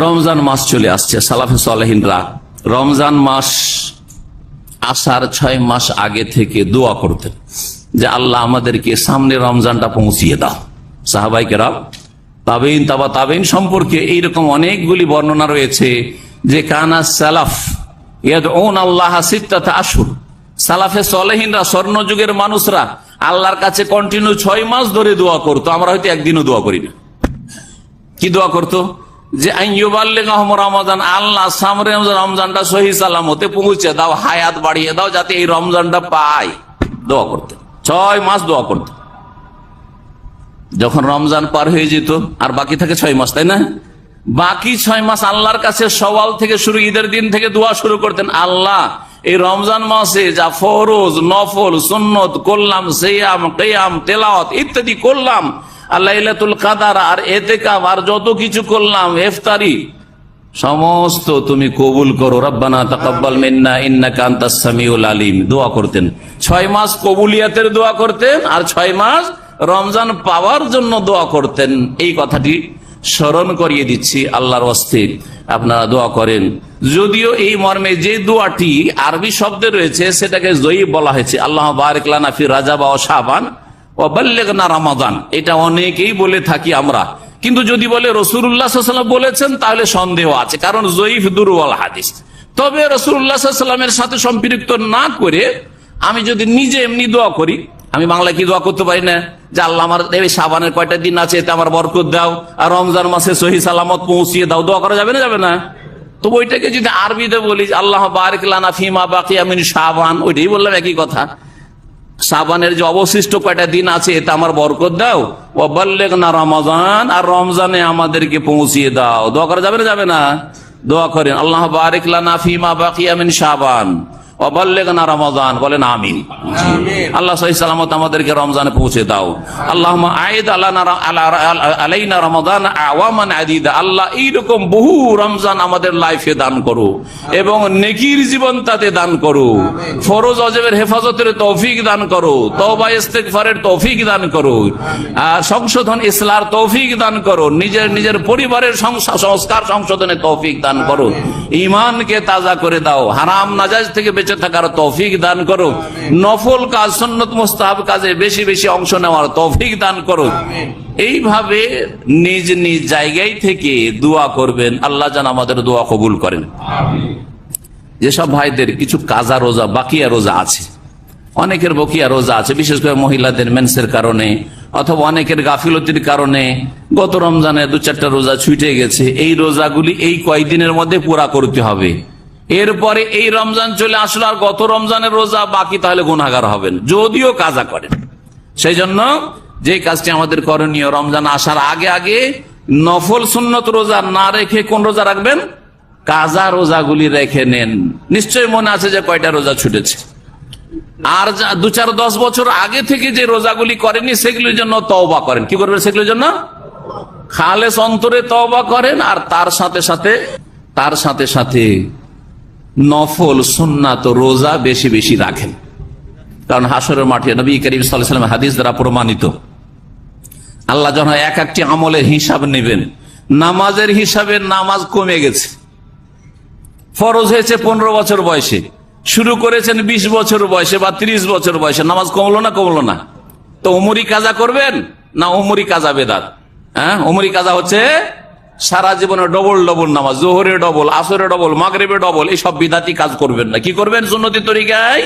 রমজান মাস চলে আসছে, সালাফে সালেহিনরা। রমজান মাস আসার ছয় মাস আগে থেকে দোয়া করতেন যে আল্লাহ আমাদেরকে সামনে রমজানটা পৌঁছিয়ে দাও। সাহাবাই কেরাম, তাবেইন, তাবা তাবেইন সম্পর্কে এইরকম অনেকগুলি বর্ণনা রয়েছে যে কানা সালাফ ইয়াদ ওন আল্লাহ সিত্তাতা আসুর সালাফে সলেহিনরা স্বর্ণ যুগের মানুষরা আল্লাহর কাছে কন্টিনিউ ছয় মাস ধরে দোয়া করতো, আমরা হয়তো একদিনও দোয়া করি না। কি দোয়া করতো? যে রমাদান আল্লাহ সামনে রমজানটা সহি সালামতে পৌঁছে দাও, হায়াত বাড়িয়ে দাও, যাতে এই রমজানটা পাই দোয়া করতে। ছয় মাস দোয়া করতে। যখন রমজান পার হয়ে যেত, আর বাকি থাকে ছয় মাস, তাই না? বাকি ছয় মাস আল্লাহর কাছে সওয়াল থেকে শুরু, ঈদের দিন থেকে দোয়া শুরু করতেন, আল্লাহ, এই রমজান মাসে যা ফরোজ, নফল, সুন্নত, করলাম, সেয়াম, কেয়াম, তেলাওয়াত ইত্যাদি করলাম আল্লাহ ইলাতুল কাদার, আর এতেকাম আর যত কিছু করলাম, ইফতারি, সমস্ত তুমি কবুল করো। রব্বানা তাকাব্বাল মিন্না, ইন্নাকা সামিউল আলিম। দোয়া করতেন। ছয় মাস কবুলিয়াতের দোয়া করতেন, আর ছয় মাস রমজান পাওয়ার জন্য দোয়া করতেন। এই কথাটি স্মরণ করিয়ে দিচ্ছি আপনারা দোয়া করেন। যদিও এই মর্মে যে দোয়াটি আরবি শব্দে রয়েছে, সেটাকে জয়ী বলা হয়েছে। আল্লাহ বারিকলানা ফি রাজাবা ও শাহবান রমাদান। এটা অনেকেই বলে থাকি আমরা। কিন্তু যদি বলে রসুল্লাহাম বলেছেন, তাহলে সন্দেহ আছে, কারণ জয়ীফ দুর্বল হাদিস। তবে রসুল্লাহামের সাথে সম্পৃক্ত না করে আমি যদি নিজে এমনি দোয়া করি, আমি বাংলায় কি দোয়া করতে পারি না? যে আল্লাহ আমার এই সাবানের কয়টা দিন আছে, এতে আমার বরকত দাও, আর রমজান মাসে সহি সালামত পৌঁছিয়ে দাও, দোয়া করা যাবে না যাবে না? তো ওইটাকে যদি আরবিতে বলি, আল্লাহ বারিকলানা ফিমা বাকি আমিন সাবান ওইটাই বললাম একই কথা। সাবানের যে অবশিষ্ট কয়টা দিন আছে এটা আমার বরকত দাও। ও বললেক না রমজান, আর রমজানে আমাদেরকে পৌঁছিয়ে দাও। দোয়া করা যাবে না? যাবে না। দোয়া করেন, আল্লাহ বারিকা ফিমা বাকিয়ামিন সাবান অবাল্লেগনা রমজান বলেন আমিন। আল্লাহ সহি সালামত আমাদেরকে রমজানে পৌঁছে দাও। আল্লাহ আয়েদ আলাইনা রমজান আওয়ামান আদিদা। আল্লাহ এইরকম বহু রমজান আমাদের লাইফে দান করো এবং নেকির জীবন তাতে দান করো। ফরোজ অজেবের হেফাজতের তৌফিক দান করো ইস্তেগফারের তৌফিক দান করো সংশোধন ইসলার তৌফিক দান করো নিজের নিজের পরিবারের সংস্কার সংশোধনের তৌফিক দান করো। ইমানকে তাজা করে দাও। হারাম নাজাজ থেকে বেঁচে থাকার তৌফিক দান করো নফল কাজ সন্নত মোস্তাহাব কাজে বেশি বেশি অংশ নেওয়ার তৌফিক দান করো এইভাবে নিজ নিজ জায়গায় থেকে দোয়া করবেন। আল্লাহ যেন আমাদের দোয়া কবুল করেন। যেসব ভাইদের কিছু কাজা রোজা বাকিয়া রোজা আছে অনেকের বকিয়া রোজা আছে বিশেষ করে মহিলাদের মেন্সের কারণে অথবা অনেকের গাফিলতির কারণে গত রমজানে দু চারটা রোজা ছুটে গেছে। এই রোজাগুলি এই কয়েকদিনের মধ্যে পুরা করতে হবে। এরপরে এই রমজান চলে আসলো, আর গত রমজানের রোজা, বাকি তাহলে গুণাগার হবেন। যদিও কাজা করেন। সেই জন্য যে কাজটি আমাদের করণীয়, রমজান আসার আগে আগে নফল সুন্নত রোজা না রেখে কোন রোজা রাখবেন? কাজা রোজাগুলি রেখে নেন। নিশ্চয় মনে আছে যে কয়টা রোজা ছুটেছে। আর দু চার দশ বছর আগে থেকে যে রোজাগুলি করেনি সেগুলির জন্য তওবা করেন। কি করবেন সেগুলির জন্য? খালেস অন্তরে তওবা করেন, আর তার সাথে সাথে, তার সাথে সাথে নফল সুন্নাত রোজা বেশি বেশি রাখেন। কারণ হাসরের মাঠে নবী করিম সাল্লাম হাদিস দ্বারা প্রমাণিত। আল্লাহ যখন এক একটি আমলের হিসাব নেবেন, নামাজের হিসাবে নামাজ কমে গেছে। ফরজ হয়েছে পনেরো বছর বয়সে, শুরু করেছেন ২০ বছর বয়সে বা ৩০ বছর বয়সে, নামাজ কমলো না কমলো না। তো উমরি কাজা করবেন না উমরি কাজা বেদাত? হ্যাঁ উমরি কাজা হচ্ছে সারা জীবনে ডবল ডবল নামাজ, জোহরে ডবল আসরে ডবল মাগরেবে ডবল এইসব বিদাতি কাজ করবেন না। কি করবেন সুন্নতি তরিকায়?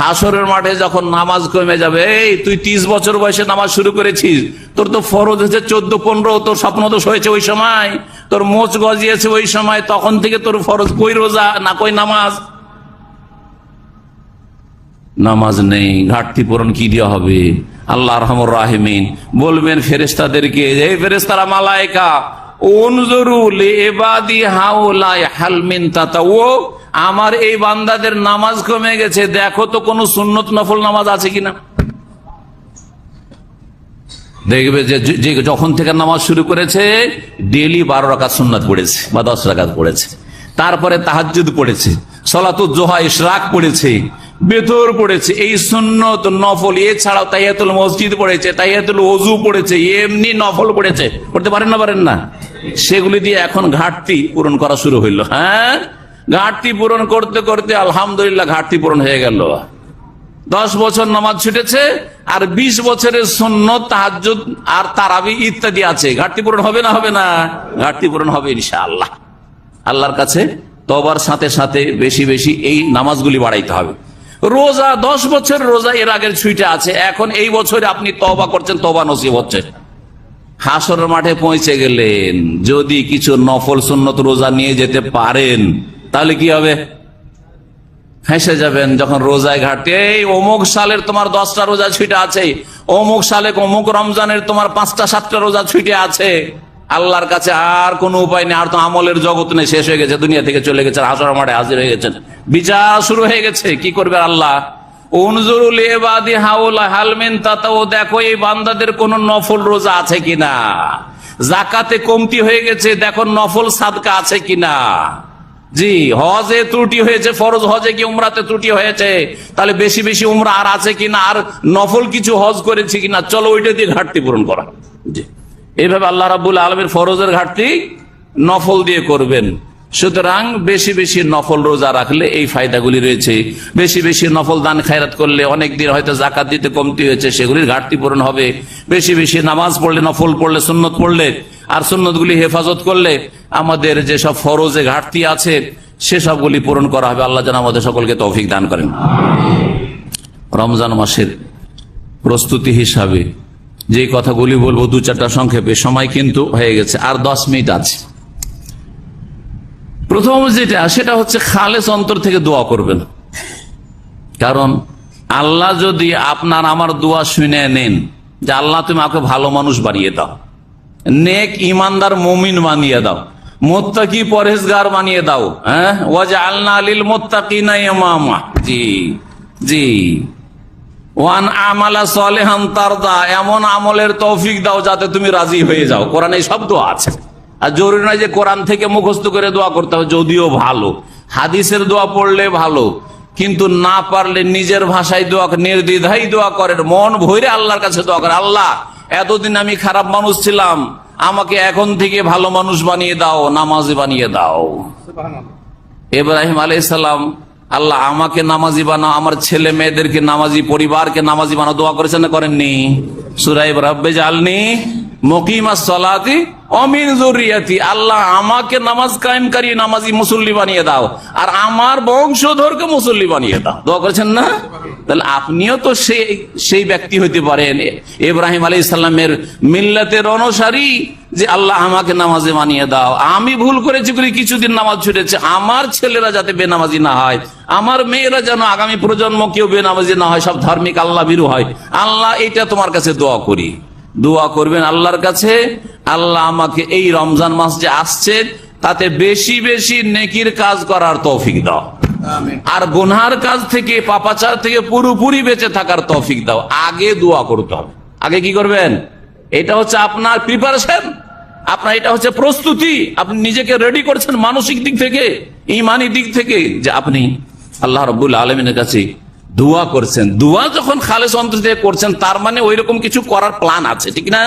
হাসরের মাঠে যখন নামাজ কমে যাবে, এই, তুই তিরিশ বছর বয়সে নামাজ শুরু করেছিস, তোর তো ফরজ হয়েছে চোদ্দ, পনেরো, তোর স্বপ্ন দোষ হয়েছে ওই সময়, তোর মোচ গজিয়েছে ওই সময়, তখন থেকে তোর ফরজ কই রোজা না কই নামাজ? নামাজ নেই, ঘাটতি পূরণ কি দেওয়া হবে? আল্লাহ রহমর রাহিমিন বলবেন ফেরেস্তাদেরকে এই ফেরেস্তারা মালায়কা আমার এই বান্দাদের নামাজ কমে গেছে, দেখো তো কোন সুন্নত নফল নামাজ আছে কিনা। দেখবে যে যখন থেকে নামাজ শুরু করেছে ডেলি বারো রাকাত সুন্নাত পড়েছে বা দশ রাকাত পড়েছে। তারপরে তাহাজুদ পড়েছে, সলাতুল জোহা, ইশরাক পড়েছে বেতর পড়েছে, এই সুন্নত নফল, এছাড়াও তাইয়াতুল মসজিদ পড়েছে, তাইয়াতুল ওজু পড়েছে, এমনি নফল পড়েছে। পড়তে পারেন না পারেন না? সেগুলি দিয়ে এখন ঘাটতি পূরণ করা শুরু হইল হ্যাঁ? ঘাটতি পূরণ করতে করতে আলহামদুলিল্লাহ ঘাটতি পূরণ হয়ে গেল। দশ বছর নামাজ ছুটেছে, আর ২০ বছরের সৈন্য তাহাজ্জুদ আর তারাবি ইত্যাদি আছে। ঘাটতি পূরণ হবে না হবে না? ঘাটতি পূরণ হবে ইনশাআল্লাহ। আল্লাহর কাছে তবার সাথে সাথে বেশি বেশি এই নামাজগুলি বাড়াইতে হবে। রোজা, দশ বছর রোজা এর আগের ছুইটা আছে। এখন এই বছরে আপনি তবা করছেন তবা নসিব হচ্ছে। হাসরের মাঠে পৌঁছে গেলেন। যদি কিছু নফল সুন্নত রোজা নিয়ে যেতে পারেন, তাহলে কি হবে? হেসে যাবেন যখন রোজায় ঘাটে এই অমুক সালের তোমার দশটা রোজা ছুটে আছে অমুক সালে অমুক রমজানের তোমার পাঁচটা, সাতটা রোজা ছুটে আছে। আল্লাহর কাছে আর কোনো উপায় নেই, আর তো আমলের জগৎ নেই, শেষ হয়ে গেছে, দুনিয়া থেকে চলে গেছে হাসর মাঠে হাজির হয়ে গেছেন। বিচার শুরু হয়ে গেছে, কি করবে আল্লাহ? দেখো এই বান্দাদের নফল রোজা আছে জাকাতে কমতি হয়ে গেছে, দেখো নফল সাদকা আছে জি, হজে ত্রুটি হয়েছে, ফরজ হজে কি উমরাতে ত্রুটি হয়েছে? তাহলে বেশি বেশি উমরা আর আছে কিনা? আর নফল কিছু হজ করেছে কিনা? চলো ওইটা দিয়ে ঘাটতি পূরণ করা। জি। এইভাবে আল্লাহ রাবুল আলমের ফরজের ঘাটতি নফল দিয়ে করবেন। সুতরাং বেশি বেশি নফল রোজা রাখলে এই ফায়দাগুলি রয়েছে। বেশি বেশি নফল দান খায়রাত করলে অনেক দিন হয়তো জাকাত দিতে কমতি হয়েছে, সেগুলির ঘাটতি পূরণ হবে। বেশি বেশি নামাজ পড়লে, নফল পড়লে, সুন্নত পড়লে, আর সুন্নতগুলি হেফাজত করলে আমাদের যেসব ফরজে ঘাটতি আছে, সেসবগুলি পূরণ করা হবে। আল্লাহ যেন আমাদের সকলকে তৌফিক দান করেন। রমজান মাসের প্রস্তুতি হিসাবে যে কথাগুলি বলব দু চারটা সংক্ষেপে, সময় কিন্তু হয়ে গেছে, আর দশ মিনিট আছে। প্রথম যেটা, সেটা হচ্ছে খালেস অন্তর থেকে দোয়া করবেন। কারণ আল্লাহ যদি আপনার আমার দোয়া শুনে নেন, যে আল্লাহ তুমি আমাকে ভালো মানুষ বানিয়ে দাও, নেক ইমানদার মমিন বানিয়ে দাও, মোত্তাকি পরেশগার বানিয়ে দাও হ্যাঁ? ওয়াজ আল্লাহ আলিল মোত্তাকিনা ইমামা। জি জি। ওয়ান আমালা সলেহান তারদা এমন আমলের তৌফিক দাও যাতে তুমি রাজি হয়ে যাও। কোরআনে এই শব্দ আছে। আর জরুরি নয় যে কোরআন থেকে মুখস্থ করে দোয়া করতে হবে যদিও ভালো। হাদিসের দোয়া পড়লে ভালো কিন্তু না পারলে নিজের ভাষায় দোয়া নির্দ্বিধাই দোয়া করেন। মন ভরে আল্লাহর কাছে দোয়া করে আল্লাহ এতদিন আমি খারাপ মানুষ ছিলাম আমাকে এখন থেকে ভালো মানুষ বানিয়ে দাও নামাজি বানিয়ে দাও। ইব্রাহিম আলাইসাল্লাম আল্লাহ আমাকে নামাজি বানাও, আমার ছেলে মেয়েদেরকে নামাজি, পরিবারকে নামাজি বানাও, দোয়া করেছেন না করেননি? সুরাইব রব্বে জালনি মকিমা আল্লাহ আমাকে নামাজ কায়েমকারী দাও, আর আমার বংশধরকে দাও। দোয়া করেছেন না? তাহলে আপনিও তো সেই সেই ব্যক্তি হইতে ইব্রাহিম আলী ইসলামের মিল্লাতের অনুসারী যে আল্লাহ আমাকে নামাজে মানিয়ে দাও। আমি ভুল করেছি করে কিছুদিন নামাজ ছুটেছে আমার ছেলেরা যাতে বেনামাজি না হয় আমার মেয়েরা যেন আগামী প্রজন্ম কেউ বেনামাজি না হয় সব ধার্মিক আল্লাহ বিরু হয়। আল্লাহ এটা তোমার কাছে দোয়া করি। দোয়া করবেন আল্লাহর কাছে। আল্লাহ আমাকে এই রমজান মাস যে আসছে তাতে বেশি বেশি নেকির কাজ করার তৌফিক দাও। আর গুনহার কাজ থেকে পাপাচার থেকে পুরোপুরি বেঁচে থাকার তৌফিক দাও। আগে দোয়া করতে হবে। আগে কি করবেন? এটা হচ্ছে আপনার প্রিপারেশন আপনার এটা হচ্ছে প্রস্তুতি। আপনি নিজেকে রেডি করছেন মানসিক দিক থেকে, ইমানি দিক থেকে, যে আপনি আল্লাহ রবুল্লা আলমিনের কাছে দোয়া করছেন। দোয়া যখন খালেস অন্তর থেকে করছেন, তার মানে ওই রকম কিছু করার প্ল্যান আছে, ঠিক না?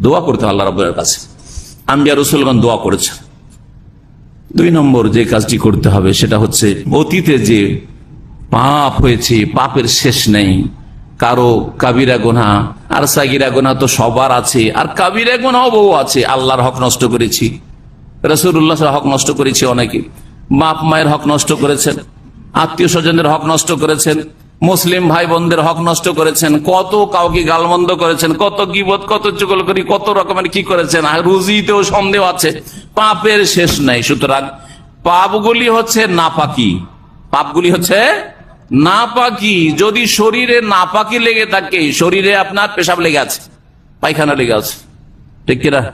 দোয়া করতে আল্লাহ রবুল্লার কাছে। আম্বিয়া রসুলগণ দোয়া করেছেন। দুই নম্বর যে কাজটি করতে হবে, সেটা হচ্ছে অতীতে যে পাপ হয়েছে, পাপের শেষ নেই। কারও কাবিরা গোনা আর সাগিরা গোনা তো সবার আছে, আর কাবিরা গোনাও বহু আছে, আল্লাহর হক নষ্ট করেছি। রসুল্লাহ হক নষ্ট করেছি অনেকে। বাপ মায়ের হক নষ্ট করেছেন, আত্মীয় স্বজনের হক নষ্ট করেছেন, মুসলিম ভাই বোনদের হক নষ্ট করেছেন, কত কাউকে গালমন্দ করেছেন, কত গিবত, কত চুগল করি কত রকমের কি করেছেন, আর রুজিতেও সন্দেহ আছে। পাপের শেষ নাই, সুতরাং পাপগুলি হচ্ছে নাপাকি। পাপগুলি হচ্ছে নাপাকি, যদি শরীরে নাপাকি লেগে থাকে, শরীরে আপনার পেশাব লেগে আছে, পায়খানা লেগে আছে। ঠিক কিনা?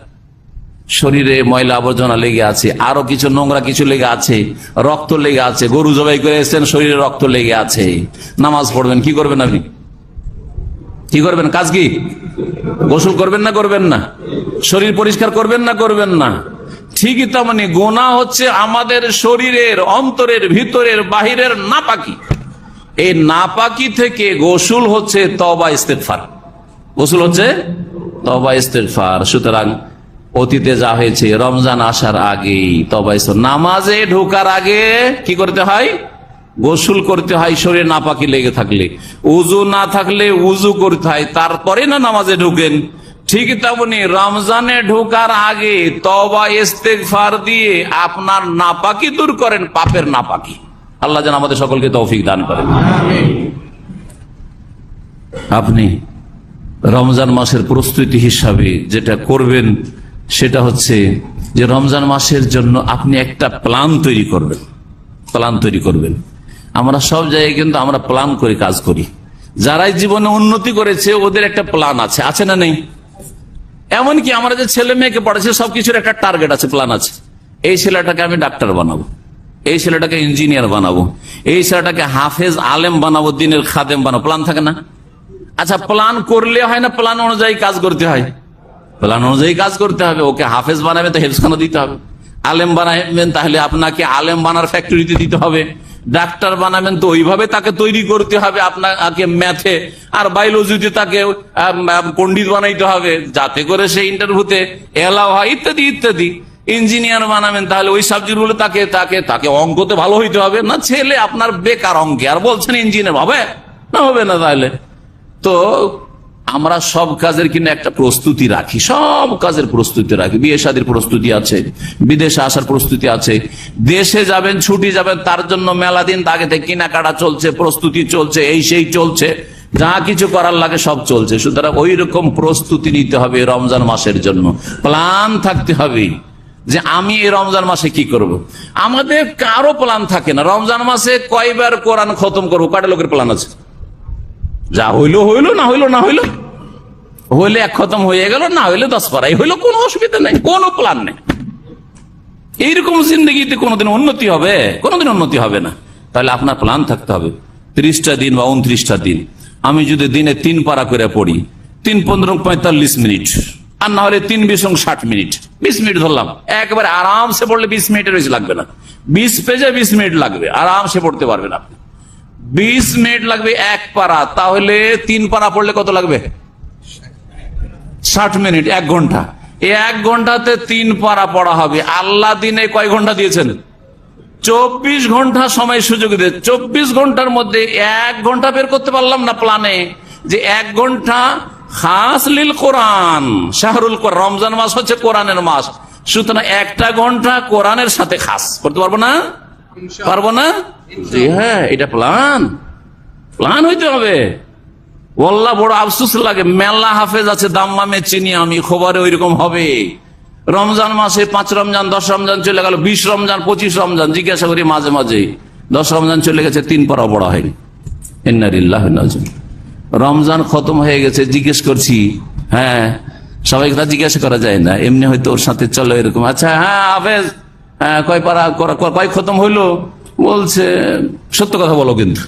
শরীরে ময়লা আবর্জনা লেগে আছে, আরও কিছু নোংরা কিছু লেগে আছে, রক্ত লেগে আছে, গরু জবাই করে এসছেন, শরীরে রক্ত লেগে আছে। নামাজ পড়বেন, কি করবেন আপনি? কি করবেন? কাজ কি? গোসল করবেন না করবেন না? শরীর পরিষ্কার করবেন না করবেন না? ঠিকই তেমনি গোনা হচ্ছে আমাদের শরীরের, অন্তরের, ভিতরের, বাহিরের নাপাকি। এই নাপাকি থেকে গোসুল হচ্ছে তবা ইস্তেফার গোসুল হচ্ছে তবা ইস্তেফার সুতরাং অতীতে যা হয়েছে, রমজান আসার আগেই তবাই নামাজে ঢোকার আগে কি করতে হয়? গোসুল করতে হয়, শরীরে নাপাকি লেগে থাকলে। উজু না থাকলে উজু করতে হয়, তারপরে না নামাজে ঢুকেন। ঠিক তেমনি রমজানে ঢোকার আগে তবা ইস্তেগফার দিয়ে আপনার নাপাকি দূর করেন, পাপের নাপাকি। আল্লাহ যেন আমাদের সকলকে তৌফিক দান করেন। আপনি রমজান মাসের প্রস্তুতি হিসাবে যেটা করবেন, সেটা হচ্ছে যে রমজান মাসের জন্য আপনি একটা প্ল্যান তৈরি করবেন। প্ল্যান তৈরি করবেন। আমরা সব জায়গায় কিন্তু আমরা প্ল্যান করে কাজ করি। যারাই জীবনে উন্নতি করেছে, ওদের একটা প্ল্যান আছে। আছে না নেই? এমনকি আমরা যে ছেলে মেয়েকে পড়াচ্ছি, সবকিছুর একটা টার্গেট আছে প্ল্যান আছে। এই ছেলেটাকে আমি ডাক্তার বানাবো। এই ছেলেটাকে ইঞ্জিনিয়ার বানাবো। এই ছেলেটাকে হাফেজ, আলেম বানাবো, দিনের খাদেম বানাবো। প্ল্যান থাকে না? আচ্ছা প্ল্যান করলে হয় না? প্ল্যান অনুযায়ী কাজ করতে হয়। প্ল্যান অনুযায়ী কাজ করতে হবে। ওকে হাফেজ বানাবে, তো হেফখানা দিতে হবে। আলেম বানাবেন, তাহলে আপনাকে আলেম বানার ফ্যাক্টরিতে দিতে হবে। ডাক্তার বানাবেন, তো ওইভাবে তাকে তৈরি করতে হবে। আপনাকে ম্যাথে আর বায়োলজিতে তাকে পণ্ডিত বানাইতে হবে। যাতে করে সে ইন্টারভিউতে এলাও হয়, ইত্যাদি ইত্যাদি। ইঞ্জিনিয়ার বানাবেন, তাহলে ওই সাবজেক্টগুলো তাকে তাকে তাকে অঙ্কতে ভালো হইতে হবে। না ছেলে আপনার বেকার অঙ্কে, আর বলছেন ইঞ্জিনিয়ার, হবে? না হবে না তাহলে। তো আমরা সব কাজের কিন্তু একটা প্রস্তুতি রাখি, সব কাজের প্রস্তুতি রাখি। বিয়ে শাদীর প্রস্তুতি আছে, বিদেশে আসার প্রস্তুতি আছে। দেশে যাবেন, ছুটি যাবেন, তার জন্য মেলা দিন আগে থেকে কেনাকাটা চলছে, প্রস্তুতি চলছে, এই সেই চলছে। যা কিছু করার লাগে সব চলছে। সুতরাং ওই রকম প্রস্তুতি নিতে হবে রমজান মাসের জন্য। প্ল্যান থাকতে হবে। যে আমি এই রমজান মাসে কি করব। আমাদের কারও প্ল্যান থাকে না। রমজান মাসে কয়বার কোরআন খতম করব? কয়টা লোকের প্ল্যান আছে? যা হইল হইল, না হইল না হইল। হইলে এক খতম হয়ে গেল, না হইলে দশ পারাই হইল কোনো অসুবিধা নেই, কোনো প্ল্যান নেই। এইরকম জিন্দগিতে কোনোদিন উন্নতি হবে? কোনোদিন উন্নতি হবে না। তাহলে আপনার প্ল্যান থাকতে হবে। ত্রিশটা দিন বা উনত্রিশটা দিন। আমি যদি দিনে তিন পারা করে পড়ি, তিন, পনেরো, পঁয়তাল্লিশ মিনিট। আর না হলে তিন বিশ ষাট মিনিট। বিশ মিনিট ধরলাম। একবারে আরামসে পড়লে বিশ মিনিটের বেশি লাগবে না। বিশ পেজে বিশ মিনিট লাগবে। আরামসে পড়তে পারবেন আপনি। বিশ মিনিট লাগবে এক পারা। তাহলে তিন পারা পড়লে কত লাগবে? ষাট মিনিট, এক ঘণ্টা। এক ঘন্টাতে তিন পারা পড়া হবে। আল্লাহ দিনে কয় ঘণ্টা দিয়েছেন? চব্বিশ ঘণ্টা সময় সুযোগ দিয়ে। চব্বিশ ঘণ্টার মধ্যে এক ঘণ্টা বের করতে পারলাম না প্ল্যানে যে এক ঘণ্টা খাস লীল কোরআন। শাহরুল রমজান মাস হচ্ছে কোরআনের মাস। সুতরাং একটা ঘণ্টা কোরআনের সাথে খাস। করতে পারব না? পারব না? জি হ্যাঁ এটা প্ল্যান প্ল্যান হইতে হবে। ওল্লা বড় আফসুস লাগে। মেলা হাফেজ আছে দাম্মামে চিনি আমি খবরে ওইরকম হবে। রমজান মাসে পাঁচ রমজান দশ রমজান চলে গেল বিশ রমজান পঁচিশ রমজান জিজ্ঞাসা করি মাঝে মাঝে দশ রমজান চলে গেছে তিন পরা বড় হয়নি। নাজুম। রমজান খতম হয়ে গেছে, জিজ্ঞেস করছি হ্যাঁ সবাইকে তা জিজ্ঞাসা করা যায় না, এমনি হয়তো ওর সাথে চলো এরকম আচ্ছা হ্যাঁ হাফেজ হ্যাঁ কয় পারা কয় খতম হইল? বলছে, সত্য কথা বলো কিন্তু।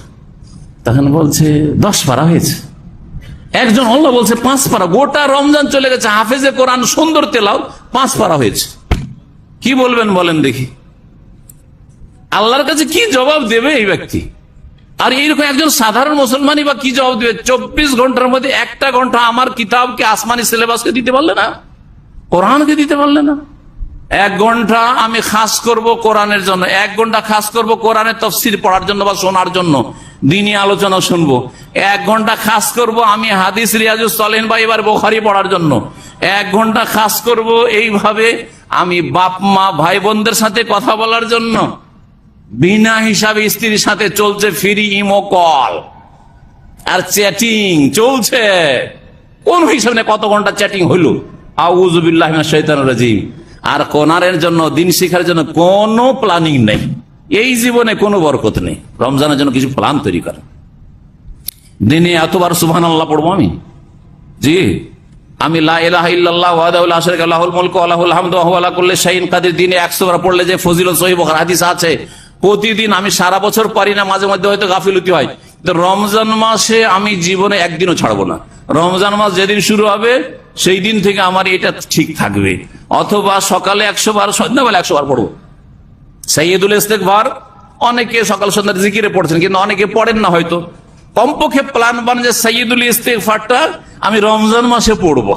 তখন বলছে, দশ পারা হয়েছে। একজন আল্লাহ বলছে, পাঁচ পারা, গোটা রমজান চলে গেছে, হাফেজে কোরআন, সুন্দর তেলাও, পাঁচ পারা হয়েছে। কি বলবেন বলেন দেখি। আল্লাহর কাছে কি জবাব দেবে এই ব্যক্তি? আর এইরকম একজন সাধারণ মুসলমানই বা কি জবাব দেবে? চব্বিশ ঘণ্টার মধ্যে একটা ঘণ্টা আমার কিতাবকে আসমানি সিলেবাসকে দিতে পারলে না? কোরআনকে দিতে পারলে না? এক ঘণ্টা আমি খাস করব কোরআনের জন্য। এক ঘণ্টা খাস করব কোরআনের তফসির পড়ার জন্য বা শোনার জন্য। দিনই আলোচনা শুনব। এক ঘণ্টা খাস করব আমি হাদিস রিয়াজুস চলেন বা এবার বোখারি পড়ার জন্য। এক ঘণ্টা খাস করব এইভাবে আমি বাপ, মা, ভাই, বোনদের সাথে কথা বলার জন্য। বিনা হিসাবে স্ত্রীর সাথে চলছে ফ্রি ইমো কল। আর চ্যাটিং চলছে। কোন হিসাবে কত ঘণ্টা চ্যাটিং হইল? আউজুবিল্লাহ শৈতান রাজিম। আর কোনারের জন্য, দিন শিখার জন্য কোনো প্ল্যানিং নেই। এই জীবনে কোনো বরকত নেই। রমজানের জন্য কিছু প্ল্যান তৈরি করে। দিনে এতবার সুবহান আল্লাহ পড়ব আমি? জি। আমি দিনে 100 বার পড়লে যে ফজিলত সহিহ বুখারী হাদিস আছে প্রতিদিন আমি সারা বছর পারি না, মাঝে মধ্যে হয়তো গাফিলতি হয়। রমজান মাসে আমি জীবনে একদিনও ছাড়বো না। রমজান মাস যেদিন শুরু হবে, সেই দিন থেকে আমার এটা ঠিক থাকবে। অথবা সকালে একশো বার, সন্ধ্যাবেলা একশো বার পড়ব। সাইয়দুল ইস্তেকবার অনেকে সকাল সন্ধ্যার জিকিরে পড়ছেন, কিন্তু অনেকে পড়েন না হয়তো। কমপক্ষে প্ল্যান বান যে সাইয়দুল ইস্তেকফারটা আমি রমজান মাসে পড়ব।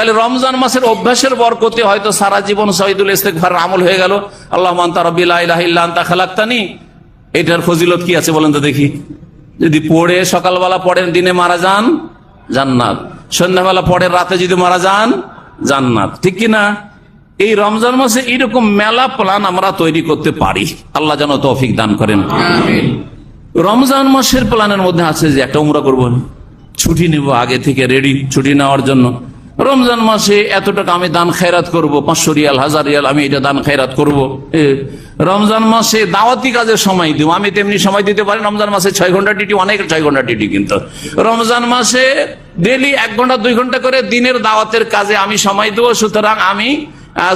তাহলে রমজান মাসের অভ্যাসের বরকতে হয়তো সারা জীবন শহীদুল ইস্তেকভার আমল হয়ে গেল। আল্লাহ মান্তা খালাক্তানি। এটার ফজিলত কি আছে বলেন তো দেখি। যদি পড়ে সকালবেলা পড়েন দিনে মারা যান জান্নাত। সন্ধ্যাবেলা পড়েন রাতে যদি মারা যান জান্নাত। ঠিক কি না? এই রমজান মাসে এইরকম মেলা প্ল্যান আমরা তৈরি করতে পারি। আল্লাহ যেন তৌফিক দান করেন। রমজান মাসের প্ল্যানের মধ্যে আছে যে একটা উমরা করব। ছুটি নেব আগে থেকে রেডি ছুটি নেওয়ার জন্য। রমজান মাসে এত টাকা আমি দান খেরাত করব, পাঁচশো রিয়াল, হাজার রিয়াল, আমি এটা দান খেরাত করব। রমজান মাসে দাওয়াতি কাজের সময় দিব, আমি তেমনি সময় দিতে পারি, রমজান মাসে ছয় ঘণ্টা ডিটি অনেক ছয় ঘণ্টা ডিটি কিন্তু। রমজান মাসে ডেলি এক ঘণ্টা, দুই ঘণ্টা করে দিনের দাওয়াতের কাজে আমি সময় দেবো, সুতরাং আমি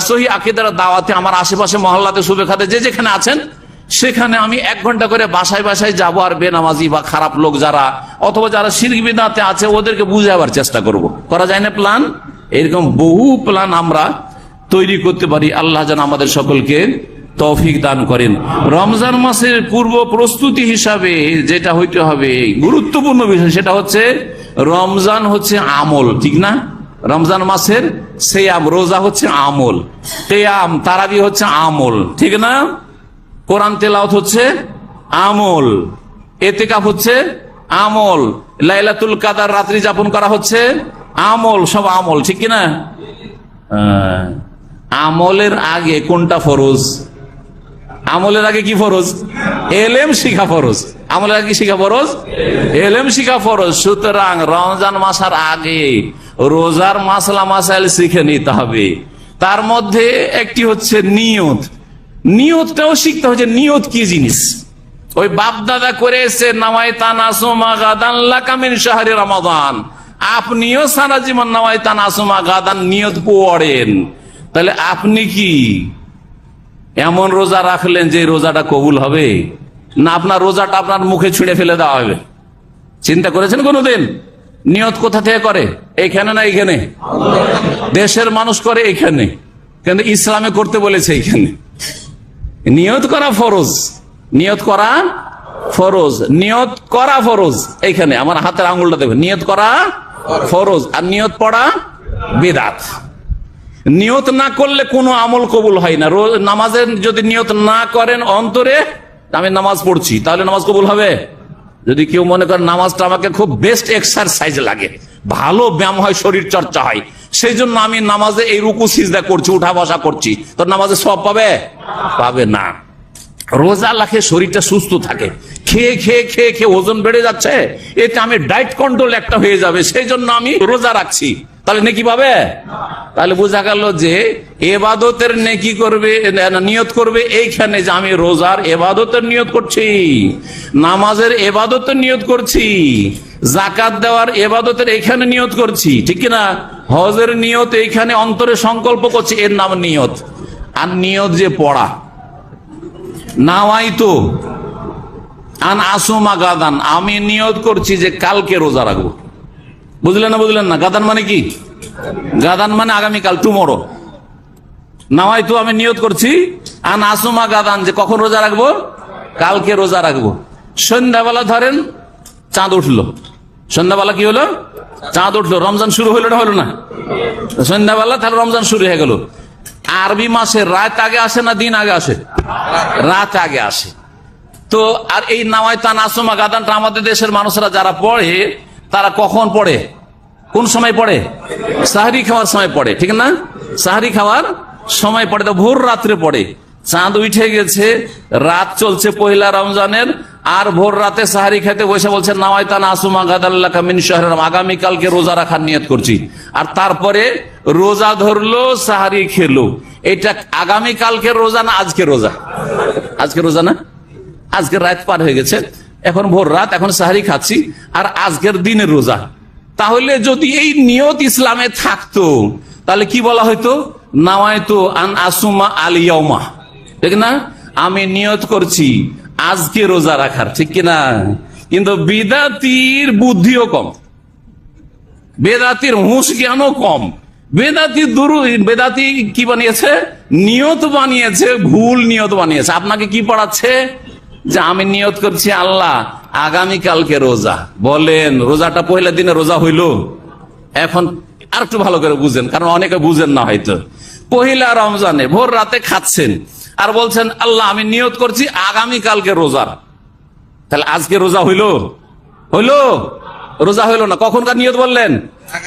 সহি আকিদার দাওয়াতে আমার আশেপাশে মহল্লাতে শুভেখাতে যে যেখানে আছেন সেখানে আমি এক ঘণ্টা করে বাসায় বাসায় যাব আর বেনামাজি বা খারাপ লোক যারা, অথবা যারা বিদাতে আছে, ওদেরকে বুঝাবার চেষ্টা করব। করা যায় না প্ল্যান এরকম বহু প্ল্যান আমরা তৈরি করতে পারি। আল্লাহ যেন আমাদের সকলকে তৌফিক দান করেন। রমজান মাসের পূর্ব প্রস্তুতি হিসাবে যেটা হইতে হবে, গুরুত্বপূর্ণ বিষয় সেটা হচ্ছে, রমজান হচ্ছে আমল, ঠিক না? রমজান মাসের সেয়াম, রোজা হচ্ছে আমল। তেয়াম, তারাবি হচ্ছে আমল, ঠিক না? কোরআন তেলাওত হচ্ছে আমল, এতেকাফ হচ্ছে আমল। লাইলাতুল কাদার রাত্রি যাপন করা হচ্ছে আমল, সব আমল, ঠিক কিনা? আমলের আগে কোনটা ফরজ? আমলের আগে কি ফরজ? এলেম শিখা ফরজ। আমলের আগে শিখা ফরজ? এলেম শিখা ফরজ। সুতরাং রমজান মাসার আগে রোজার মাসলা মাসাইল শিখে নিতে হবে। তার মধ্যে একটি হচ্ছে নিয়ত। নিয়তটাও শিখতে হচ্ছে নিয়ত কি জিনিস? ওই বাপ দাদা করে এসে নামাই তানাসুমা গাদান রমাদান। আপনিও সারা জীবন নামাই তানাসুমা গাদান নিয়ত পড়েন। তাহলে আপনি কি এমন রোজা রাখলেন যে রোজাটা কবুল হবে? না আপনার রোজাটা আপনার মুখে ছুঁড়ে ফেলে দেওয়া হবে? চিন্তা করেছেন কোনোদিন? নিয়ত কোথা থেকে করে? এখানে না এইখানে? দেশের মানুষ করে এইখানে। কিন্তু ইসলামে করতে বলেছে এইখানে। নিয়ত করা ফরজ। নিয়ত করা ফরজ। নিয়ত করা ফরজ। এইখানে আমার হাতের আঙুলটা দেখবে নিয়ত করা ফরজ। আর নিয়ত পড়া বেদাত। নিয়ত না করলে কোনো আমল কবুল হয় না। রোজ নামাজের যদি নিয়ত না করেন অন্তরে, আমি নামাজ পড়ছি, তাহলে নামাজ কবুল হবে? যদি কেউ মনে করেন নামাজটা আমাকে খুব বেস্ট এক্সারসাইজ লাগে, ভালো ব্যায়াম হয়, শরীর চর্চা হয় সেই জন্য আমি নামাজে এই রুকু, সিজদা করছি, উঠা বসা করছি। তো নামাজে সব পাবে? পাবে না। রোজা লাখে শরীরটা সুস্থ থাকে। খেয়ে খেয়ে খেয়ে খেয়ে ওজন বেড়ে যাচ্ছে। এতে আমি ডায়েট কন্ট্রোল একটা হয়ে যাবে সেই জন্য আমি রোজা রাখছি। তাহলে নেকি পাবে? তাহলে বোঝা গেল যে এবাদতের নেকি করবে নিয়ত করবে এইখানে যে আমি রোজার এবাদতের নিয়ত করছি, নামাজের এবাদতের নিয়ত করছি জাকাত দেওয়ার এবাদতের এইখানে নিয়ত করছি। ঠিক কি না হজের নিয়ত এইখানে অন্তরে সংকল্প করছে, এর নাম নিয়ত। আর নিয়ত যে পড়া। নাওয়াই তো আন আসুমা গাদান। আমি নিয়ত করছি যে কালকে রোজা রাখব। বুঝলেন না বুঝলেন না? গাদান মানে কি? গাদান মানে আগামীকাল, টুমোরো। নাওয়াই তো আমি নিয়ত করছি, আন আসুমা গাদান, যে কখন রোজা রাখব? কালকে রোজা রাখব। সন্ধ্যাবেলা ধরেন চাঁদ উঠল। সন্ধ্যাবেলা কি হলো? চাঁদ উঠল। রমজান শুরু হলো না হলো না? সন্ধ্যাবেলা তাহলে রমজান শুরু হয়ে গেল। আরবি মাসে রাত আগে আসে না দিন আগে আসে? রাত আগে আসে। তো আর এই নামায়তান আসুমা, গাদানটা আমাদের দেশের মানুষরা যারা পড়ে, তারা কখন পড়ে? কোন সময় পড়ে? সাহারি খাওয়ার সময় পড়ে, ঠিক না? সাহারি খাওয়ার সময় পড়ে। তো ভোর রাত্রে পড়ে। চাঁদ উঠে গেছে, রাত চলছে পহিলা রমজানের, আর ভোর রাতে সাহারি খেতে বসে বলছে আসুমা আগামীকালকে রোজা রাখার নিয়ত করছি। আর তারপরে রোজা ধরলো, সাহারি খেলো। এটা আগামীকালকে রোজা না আজকে রোজা? আজকে রোজা না? আজকের রাত পার হয়ে গেছে। এখন ভোর রাত, এখন সাহারি খাচ্ছি, আর আজকের দিনের রোজা। তাহলে যদি এই নিয়ত ইসলামে থাকতো, তাহলে কি বলা হয়তো নাওয়ায়তো আন আসুমা আলিয়াউমা ঠিক না? আমি নিয়ত করছি, আজকে রোজা রাখার, ঠিক কিনা কিন্তু বিদাতির বুদ্ধিও কম। বেদাতির হুঁশ জ্ঞানও কম। বেদাতি দুরু বেদাতি কি বানিয়েছে? নিয়ত বানিয়েছে, ভুল নিয়ত বানিয়েছে। আপনাকে কি পড়াচ্ছে? যে আমি নিয়ত করছি আল্লাহ আগামী কালকে রোজা। বলেন, রোজাটা পহিলা দিনে রোজা হইল। এখন আর একটু ভালো করে বুঝেন, কারণ অনেকে বুঝেন না হয়তো। পহিলা রমজানে ভোর রাতে খাচ্ছেন। আর বলছেন, আল্লাহ, আমি নিয়ত করছি আগামী কালকে রোজার তাহলে আজকে রোজা হইল? হইল? রোজা হইল না। কখনকার নিয়ত বললেন?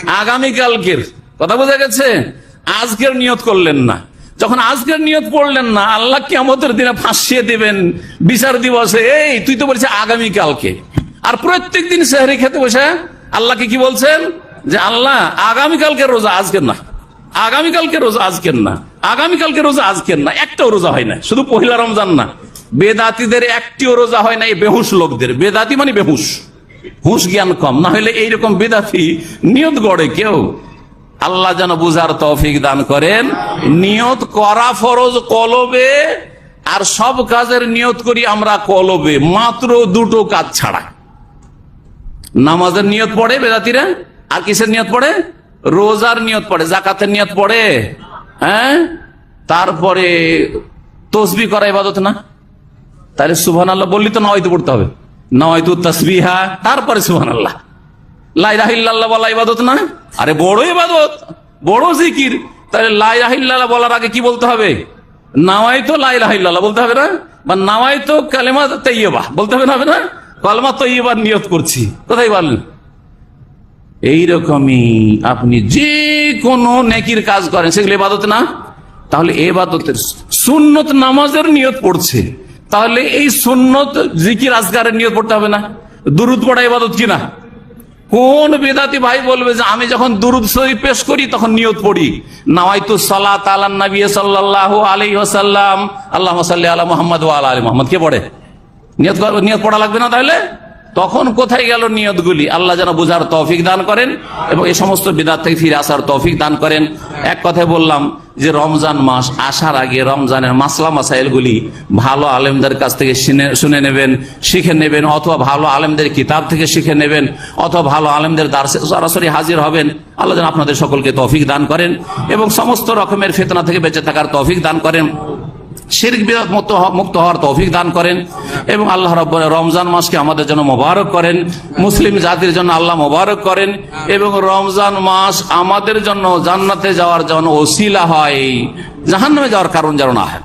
আগামী কালকের কথা বোঝা গেছে? আজকের নিয়ত করলেন না। যখন আজকের নিয়ত পড়লেন না, আল্লাহ কেমতের দিনে ফাঁসিয়ে দিবেন বিচার দিবসে। এই, তুই তো বলছিস আগামী কালকে আর প্রত্যেক দিন সেহরি খেতে বসে আল্লাহকে কি বলছেন? যে, আল্লাহ আগামীকালকে রোজা আজকের না। আগামীকালকে রোজা আজকের না। আগামীকালকে রোজা আজকের না। একটাও রোজা হয় না শুধু পহিলা রমজান না। বেদাতিদের একটিও রোজা হয় না এই বেহুশ লোকদের। বেদাতি মানে বেহুশ। হুঁশ জ্ঞান কম। না হলে এইরকম বেদাতি নিয়ত গড়ে কেউ? আল্লাহ যেন বুঝার তৌফিক দান করেন। নিয়ত করা ফরজ কলবে, আর সব কাজের নিয়ত করি আমরা কলবে। মাত্র দুটো কাজ ছাড়া। নামাজের নিয়ত পড়ে বেদাতিরা? আর কিসের নিয়ত পড়ে? রোজার নিয়ত পড়ে জাকাতের নিয়ত পড়ে হ্যাঁ? তারপরে তসবি করা ইবাদত না? তাহলে সুবহান আল্লাহ বললি তো নয়তো পড়তে হবে। নয়তো তসবিহা, তারপরে সুবহান আল্লাহ না? আরে বড় ইবাদত, বড় জিকির। বলার আগে কি বলতে হবে? নাওয়াই তো বলতে হবে না? বা তো কালেমা বলতে হবে না হবে না? নিয়ত করছি। কোথায় বললেন এইরকমই আপনি যে কোনো নেকির কাজ করেন, সেগুলো এবাদত না? তাহলে এবাদতের সুন্নত নামাজের নিয়ত পড়ছে। তাহলে এই সুন্নত জিকির আজগারের নিয়ত পড়তে হবে না? দুরুদ পড়া এবাদত কিনা কোন বেদাতি ভাই বলবে যে, আমি যখন দুরুদ শরীফ পেশ করি, তখন নিয়ত পড়ি। নাওয়াইতু সালাত আলান নবী সাল্লাল্লাহু আলাইহি ওয়াসাল্লাম। আল্লাহুম্মা সাল্লি আলা মুহাম্মদ ওয়া আলা আলি মুহাম্মদ। কে পড়ে? নিয়ত নিয়ত পড়া লাগবে না তাহলে? তখন কোথায় গেল নিয়তগুলি? আল্লাহ যেন বুঝার তৌফিক দান করেন এবং এই সমস্ত বিদাত থেকে ফিরে আসার তৌফিক দান করেন। এক কথায় বললাম যে রমজান মাস আসার আগে রমজানের মাসলা মাসাইলগুলি ভালো আলেমদের কাছ থেকে শুনে- শুনে নেবেন, শিখে নেবেন, অথবা ভালো আলেমদের কিতাব থেকে শিখে নেবেন, অথবা ভালো আলেমদের দার্সে সরাসরি হাজির হবেন। আল্লাহ যেন আপনাদের সকলকে তৌফিক দান করেন এবং সমস্ত রকমের ফেতনা থেকে বেঁচে থাকার তৌফিক দান করেন। শিরক বিদাত মুক্ত মুক্ত হওয়ার তৌফিক দান করেন এবং আল্লাহ রব্বর রমজান মাসকে আমাদের জন্য মোবারক করেন। মুসলিম জাতির জন্য আল্লাহ মোবারক করেন এবং রমজান মাস আমাদের জন্য জান্নাতে যাওয়ার জন্য ওসিলা হয়। জাহান্নামে যাওয়ার কারণ যেন না হয়।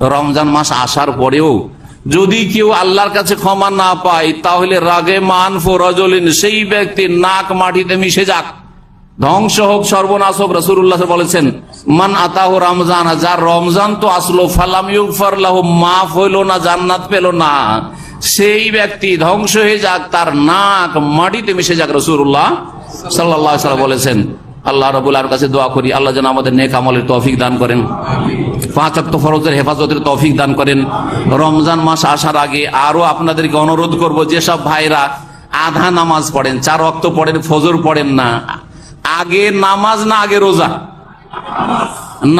রমজান মাস আসার পরেও যদি কেউ আল্লাহর কাছে ক্ষমা না পায় তাহলে রাগে মান ফরজলিন সেই ব্যক্তির নাক মাটিতে মিশে যাক। ধ্বংস হোক, সর্বনাশ হোক রসুল্লাহ বলেছেন, মান আতাহ রমজান যার রমজান তো আসলো, ফালাম ইউফারলাহ মাফ হইল না, জান্নাত পেল না। সেই ব্যক্তি ধ্বংস হয়ে যাক, তার নাক মাটিতে মিশে যাক রসুল্লাহ সাল্লাহ বলেছেন। আল্লাহ রবুল্লাহর কাছে দোয়া করি, আল্লাহ যেন আমাদের নেক আমলের তৌফিক দান করেন। পাঁচ অক্ট ফরজের হেফাজতের তৌফিক দান করেন। রমজান মাস আসার আগে আরও আপনাদেরকে অনুরোধ করব, যেসব ভাইরা আধা নামাজ পড়েন, চার অক্ত পড়েন, ফজর পড়েন না আগে নামাজ না আগে রোজা?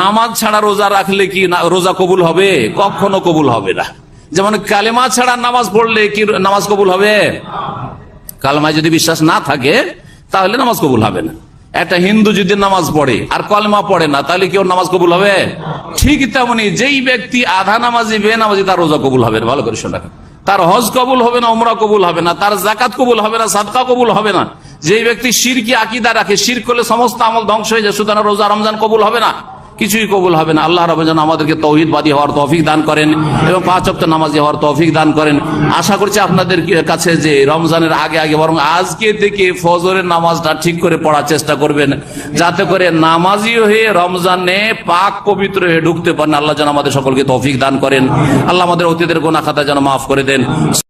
নামাজ ছাড়া রোজা রাখলে কি রোজা কবুল হবে? কখনো কবুল হবে না। যেমন কালেমা ছাড়া নামাজ পড়লে কি নামাজ কবুল হবে? কালমায় যদি বিশ্বাস না থাকে, তাহলে নামাজ কবুল হবে না। একটা হিন্দু যদি নামাজ পড়ে, আর কলমা পড়ে না, তাহলে কি ওর নামাজ কবুল হবে? ঠিক তেমনি যেই ব্যক্তি আধা নামাজি, বে নামাজি, তার রোজা কবুল হবে ভালো করে শোনা তার হজ কবুল হবে না, উমরা কবুল হবে না, তার জাকাত কবুল হবে না, সাদকা কবুল হবে না। যে ব্যক্তি সিরকি আকিদা রাখে শির করলে সমস্ত আমল ধ্বংস হয়ে যায়, সুতরাং রোজা রমজান কবুল হবে না। কিছুই কবুল হবে না। আল্লাহ রব যেন আমাদেরকে তৌহিদবাদী হওয়ার তৌফিক দান করেন এবং পাঁচ অক্ট নামাজি হওয়ার তৌফিক দান করেন। আশা করছি আপনাদের কাছে যে রমজানের আগে আগে বরং আজকে থেকে ফজরের নামাজটা ঠিক করে পড়ার চেষ্টা করবেন। যাতে করে নামাজি হয়ে রমজানে পাক পবিত্র হয়ে ঢুকতে পারেন। আল্লাহ যেন আমাদের সকলকে তৌফিক দান করেন। আল্লাহ আমাদের অতীতের গোনা খাতা যেন মাফ করে দেন।